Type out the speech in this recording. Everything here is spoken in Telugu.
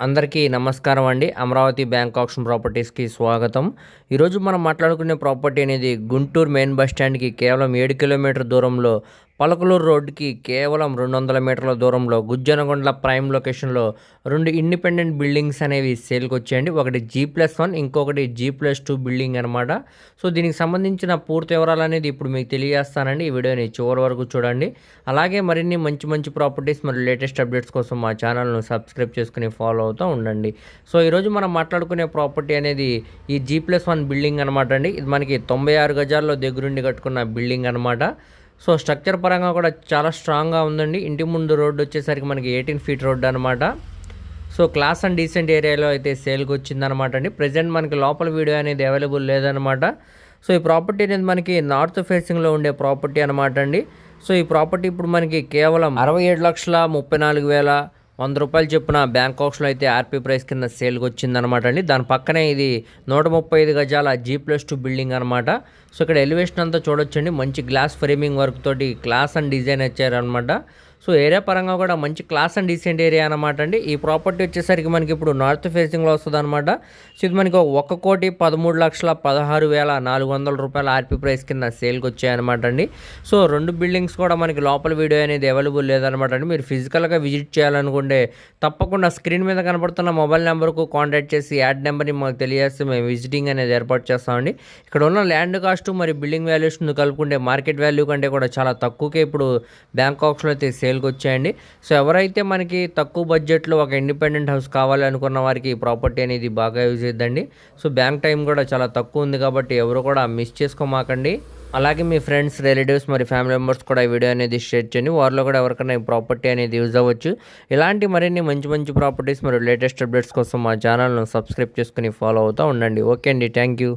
అందరికీ నమస్కారం అండి. అమరావతి బ్యాంక్ ఆప్షన్ ప్రాపర్టీస్కి స్వాగతం. ఈరోజు మనం మాట్లాడుకునే ప్రాపర్టీ అనేది గుంటూరు మెయిన్ బస్ స్టాండ్కి కేవలం ఏడు కిలోమీటర్ దూరంలో పలకలూరు రోడ్డుకి కేవలం రెండు వందల మీటర్ల దూరంలో గుజ్జనగొండల ప్రైమ్ లొకేషన్లో రెండు ఇండిపెండెంట్ బిల్డింగ్స్ అనేవి సేల్కి వచ్చాయండి ఒకటి జీ ప్లస్ వన్ ఇంకొకటి జీ ప్లస్ టూ బిల్డింగ్ అనమాట సో దీనికి సంబంధించిన పూర్తి వివరాలు అనేది ఇప్పుడు మీకు తెలియజేస్తానండి. ఈ వీడియోని చివరి వరకు చూడండి. అలాగే మరిన్ని మంచి మంచి ప్రాపర్టీస్ మరియు లేటెస్ట్ అప్డేట్స్ కోసం మా ఛానల్ను సబ్స్క్రైబ్ చేసుకుని ఫాలో అవుతూ ఉండండి. సో ఈరోజు మనం మాట్లాడుకునే ప్రాపర్టీ అనేది ఈ జీ ప్లస్ వన్ బిల్డింగ్ అనమాట అండి. ఇది మనకి తొంభై ఆరు గజాల్లో దగ్గరుండి కట్టుకున్న బిల్డింగ్ అనమాట సో స్ట్రక్చర్ పరంగా కూడా చాలా స్ట్రాంగ్గా ఉందండి. ఇంటి ముందు రోడ్డు వచ్చేసరికి మనకి ఎయిటీన్ ఫీట్ రోడ్డు అనమాట సో క్లాస్ అండ్ డీసెంట్ ఏరియాలో అయితే సేల్కి వచ్చిందనమాట అండి. ప్రజెంట్ మనకి లోపల వీడియో అనేది అవైలబుల్ లేదనమాట సో ఈ ప్రాపర్టీ అనేది మనకి నార్త్ ఫేసింగ్లో ఉండే ప్రాపర్టీ అనమాట అండి. సో ఈ ప్రాపర్టీ ఇప్పుడు మనకి కేవలం అరవై ఏడు లక్షల ముప్పై నాలుగు వేల వంద రూపాయలు చొప్పున బ్యాంకాక్స్లో అయితే ఆర్పీ ప్రైస్ కింద సేల్కి వచ్చిందనమాట అండి. దాని పక్కనే ఇది నూట ముప్పై ఐదు గజాల జీ ప్లస్ టూ బిల్డింగ్ అనమాట. సో ఇక్కడ ఎలివేషన్ అంతా చూడొచ్చండి. మంచి గ్లాస్ ఫ్రేమింగ్ వర్క్ తోటి క్లాస్ అండ్ డిజైన్ వచ్చారనమాట సో ఏరియా పరంగా కూడా మంచి క్లాస్ అండ్ డీసెంట్ ఏరియా అనమాట అండి. ఈ ప్రాపర్టీ వచ్చేసరికి మనకి ఇప్పుడు నార్త్ ఫేసింగ్లో వస్తుంది అనమాట సో ఇది మనకి ఒక కోటి పదమూడు లక్షల పదహారు వేల నాలుగు వందల రూపాయల ఆర్పీ ప్రైస్ కింద సేల్కి వచ్చాయన్నమాట అండి. సో రెండు బిల్డింగ్స్ కూడా మనకి లోపల వీడియో అనేది అవైలబుల్ లేదనమాట అండి. మీరు ఫిజికల్గా విజిట్ చేయాలనుకుంటే తప్పకుండా స్క్రీన్ మీద కనపడుతున్న మొబైల్ నెంబర్కు కాంటాక్ట్ చేసి యాడ్ నెంబర్ని మాకు తెలియజేస్తే మేము విజిటింగ్ అనేది ఏర్పాటు చేస్తామండి. ఇక్కడ ఉన్న ల్యాండ్ కాస్ట్ మరి బిల్డింగ్ వాల్యూషన్ కలుపుకుంటే మార్కెట్ వాల్యూ కంటే కూడా చాలా తక్కువకే ఇప్పుడు బ్యాంకాక్స్లో అయితే సేల్కి వచ్చాయండి. సో ఎవరైతే మనకి తక్కువ బడ్జెట్లో ఒక ఇండిపెండెంట్ హౌస్ కావాలి అనుకున్న వారికి ఈ ప్రాపర్టీ అనేది బాగా యూజ్ అవుతుందండి సో బ్యాంక్ టైం కూడా చాలా తక్కువ ఉంది కాబట్టి ఎవరు కూడా మిస్ చేసుకోమాకండి. అలాగే మీ ఫ్రెండ్స్ రిలేటివ్స్ మరి ఫ్యామిలీ మెంబర్స్ కూడా ఈ వీడియో అనేది షేర్ చేయండి. వారిలో కూడా ఎవరికైనా ఈ ప్రాపర్టీ అనేది యూజ్ అవ్వచ్చు. ఇలాంటి మరిన్ని మంచి మంచి ప్రాపర్టీస్ మరియు లేటెస్ట్ అప్డేట్స్ కోసం మా ఛానల్ను సబ్స్క్రైబ్ చేసుకుని ఫాలో అవుతూ ఉండండి. ఓకే అండి. Thank you.